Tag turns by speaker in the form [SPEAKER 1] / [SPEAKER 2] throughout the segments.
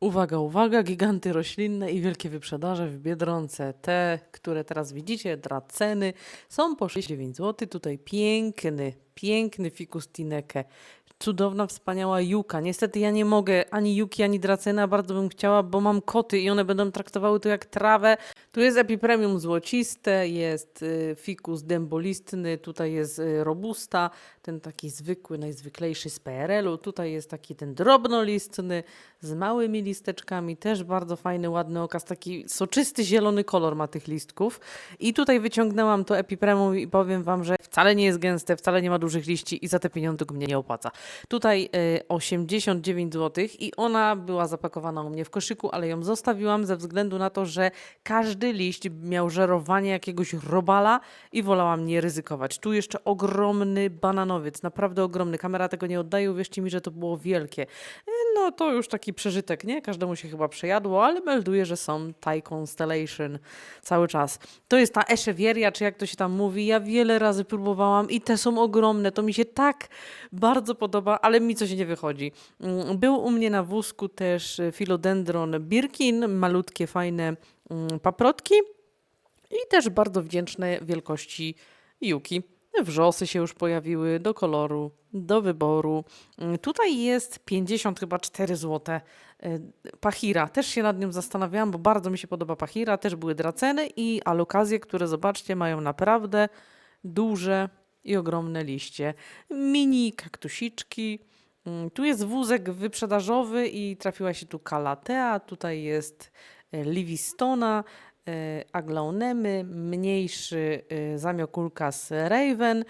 [SPEAKER 1] Uwaga, uwaga, giganty roślinne i wielkie wyprzedaże w Biedronce. Te, które teraz widzicie, draceny, są po 69 zł. Tutaj piękny, piękny fikus tineke. Cudowna, wspaniała juka. Niestety ja nie mogę ani juki, ani dracena, bardzo bym chciała, bo mam koty i one będą traktowały to jak trawę. Tu jest epipremium złociste, jest y, fikus dębolistny, tutaj jest y, robusta, ten taki zwykły, najzwyklejszy z PRL-u. Tutaj jest taki ten drobnolistny z małymi listeczkami, też bardzo fajny, ładny okaz, taki soczysty zielony kolor ma tych listków. I tutaj wyciągnęłam to epipremium i powiem wam, że wcale nie jest gęste, wcale nie ma dużych liści i za te pieniądze mnie nie opłaca. Tutaj y, 89 zł i ona była zapakowana u mnie w koszyku, ale ją zostawiłam ze względu na to, że każdy liść miał żerowanie jakiegoś robala i wolałam nie ryzykować. Tu jeszcze ogromny bananowiec, naprawdę ogromny. Kamera tego nie oddaje, uwierzcie mi, że to było wielkie. Y, No to już taki przeżytek, nie? Każdemu się chyba przejadło, ale melduje, że są Thai Constellation cały czas. To jest ta Echevieria, czy jak to się tam mówi. Ja wiele razy próbowałam i te są ogromne. To mi się tak bardzo podoba, ale mi coś nie wychodzi. Mm, Był u mnie na wózku też y, Philodendron Birkin, malutkie, fajne mm, paprotki i też bardzo wdzięczne wielkości juki. Wrzosy się już pojawiły do koloru, do wyboru. Mm, Tutaj jest 50 chyba 4 zł. Pachira, też się nad nią zastanawiałam, bo bardzo mi się podoba Pachira. Też były draceny i alokazje, które zobaczcie mają naprawdę duże i ogromne liście. Mini kaktusiczki. Mm, Tu jest wózek wyprzedażowy i trafiła się tu Calatea, tutaj jest e, Livistona, e, Aglaonemy, mniejszy e, zamiokulka z Raven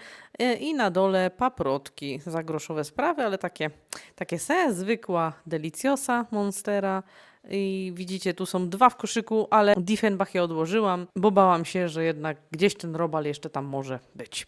[SPEAKER 1] i na dole paprotki za groszowe sprawy, ale takie, takie se, zwykła Deliciosa Monstera. I widzicie, tu są dwa w koszyku, ale Diefenbach je odłożyłam, bo bałam się, że jednak gdzieś ten robal jeszcze tam może być.